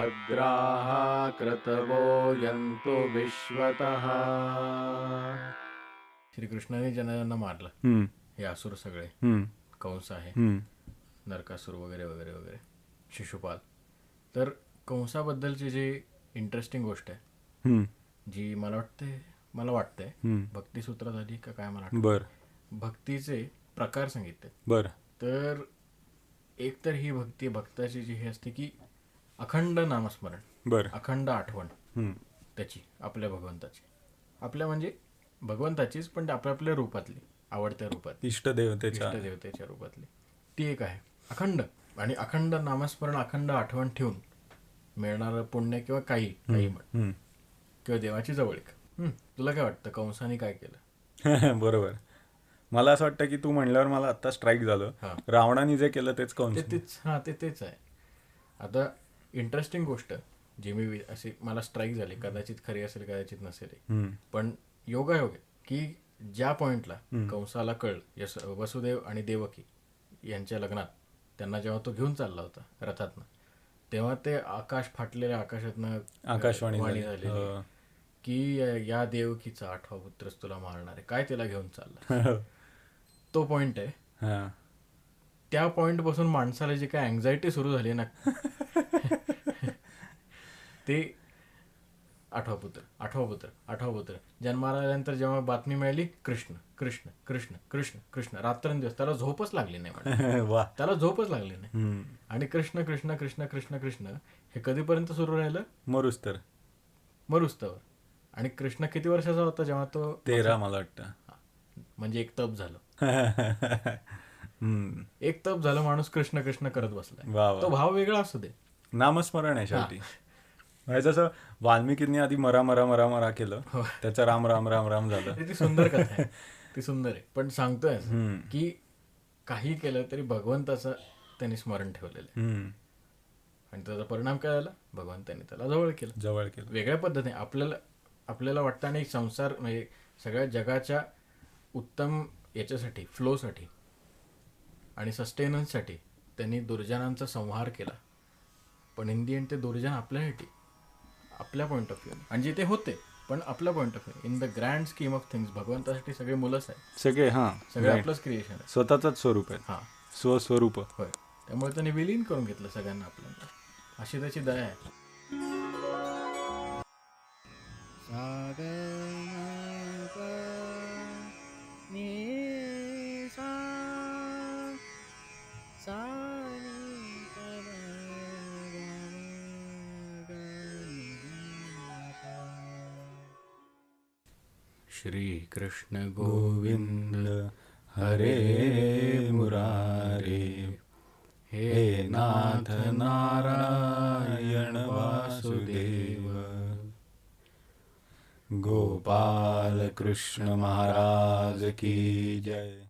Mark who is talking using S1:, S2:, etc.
S1: भद्राः क्रतवो यन्तु विश्वतः। श्रीकृष्णाने जनांना मारलं. हे असुर सगळे. कंस आहे. नरकासूर वगैरे वगैरे वगैरे. शिशुपाल. तर कंसाबद्दलची जी इंटरेस्टिंग गोष्ट आहे जी मला वाटते मला वाटतंय. भक्तिसूत्रात आली का काय मला
S2: बर.
S1: भक्तीचे प्रकार सांगितले
S2: बर.
S1: तर एक तर ही भक्ती भक्ताची जी हे असते की अखंड नामस्मरण
S2: बर.
S1: अखंड आठवण त्याची आपल्या भगवंताची. आपल्या म्हणजे भगवंताचीच पण आपल्या आपल्या रूपातली आवडत्या रूपात
S2: इष्टदेवतेच्या.
S1: इष्टदेवतेच्या रूपातली. ती एक आहे. अखंड. आणि अखंड नामस्मरण अखंड आठवण ठेवून मिळणारं पुण्य किंवा काही काही म्हण. किंवा देवाची जवळीक. हम्म, तुला काय वाटतं? कंसाने काय केलं?
S2: बरोबर. मला असं वाटतं की तू म्हणल्यावर मला आता स्ट्राईक झालं. रावणाने जे केलं तेच कंस.
S1: ते तेच हा ते तेच आहे. आता इंटरेस्टिंग गोष्ट जी मी अशी मला स्ट्राईक झाली. कदाचित खरी असेल कदाचित नसेल. पण योगायोग आहे की ज्या पॉइंटला कंसाला कळ यस वसुदेव आणि देवकी यांच्या लग्नात त्यांना जेव्हा तो घेऊन चालला होता रथातनं तेव्हा ते आकाश फाटलेल्या आकाशातनं
S2: आकाशवाणी
S1: वाणी
S2: झाली. हो.
S1: की या देवकीचा आठवा पुत्रच तुला मारणार आहे. काय तिला घेऊन चालला? तो पॉइंट आहे
S2: हा.
S1: त्या पॉइंटपासून माणसाला जी काय अँझायटी सुरू झाली ना ते आठवा पुत्र आठवा पुत्र आठवा पुत्र. जन्माला आल्यानंतर जेव्हा बातमी मिळाली कृष्ण कृष्ण कृष्ण कृष्ण कृष्ण. रात्रंदिवस त्याला झोपच लागली नाही त्याला झोपच लागली नाही. आणि कृष्ण कृष्ण कृष्ण कृष्ण कृष्ण हे कधीपर्यंत सुरू राहिलं?
S2: मरुस तर
S1: मरुस्तवर. आणि कृष्ण किती वर्षाचा होता जेव्हा तो
S2: तेरा मला वाटतं.
S1: म्हणजे एक तप झालं. एक तप झालं माणूस कृष्ण कृष्ण करत बसलाय. तो भाव वेगळा असू दे.
S2: नामस्मरण आहे शेवटी. म्हणजे जसं वाल्मिकींनी आधी मरा मरा मरा मरा केलं
S1: हो.
S2: त्याचं राम राम राम राम झालं.
S1: ती सुंदर कथा आहे. ती सुंदर आहे. पण सांगतोय. की काही केलं तरी भगवंताचं त्यांनी स्मरण ठेवलेलं आहे.
S2: हम्म.
S1: आणि त्याचा परिणाम काय झाला? भगवंतांनी त्याला जवळ केलं.
S2: जवळ केलं.
S1: वेगळ्या पद्धतीने आपल्याला आपल्याला वाटतं आणि संसार म्हणजे सगळ्या जगाच्या उत्तम याच्यासाठी फ्लोसाठी आणि सस्टेनन्ससाठी त्यांनी दुर्जनांचा संहार केला. पण इन दी एंड ते दुर्जन आपल्यासाठी आपल्या पॉईंट ऑफ व्ह्यू आणि ते होते पण आपल्या point of view in the grand scheme of things भगवंतासाठी सगळे मुलंच आहे
S2: सगळे हा.
S1: सगळे आपलंच क्रिएशन आहे
S2: स्वतःच स्वरूप आहे
S1: हां.
S2: स्वस्वरूप.
S1: होय. त्यामुळे त्यांनी विलीन करून घेतलं सगळ्यांना आपल्याला. अशी त्याची दया आहे. श्री कृष्ण गोविंद
S2: हरे मुरारे।
S1: हे
S2: नाथ नारायण वासुदेव। गोपाल कृष्ण महाराज की जय।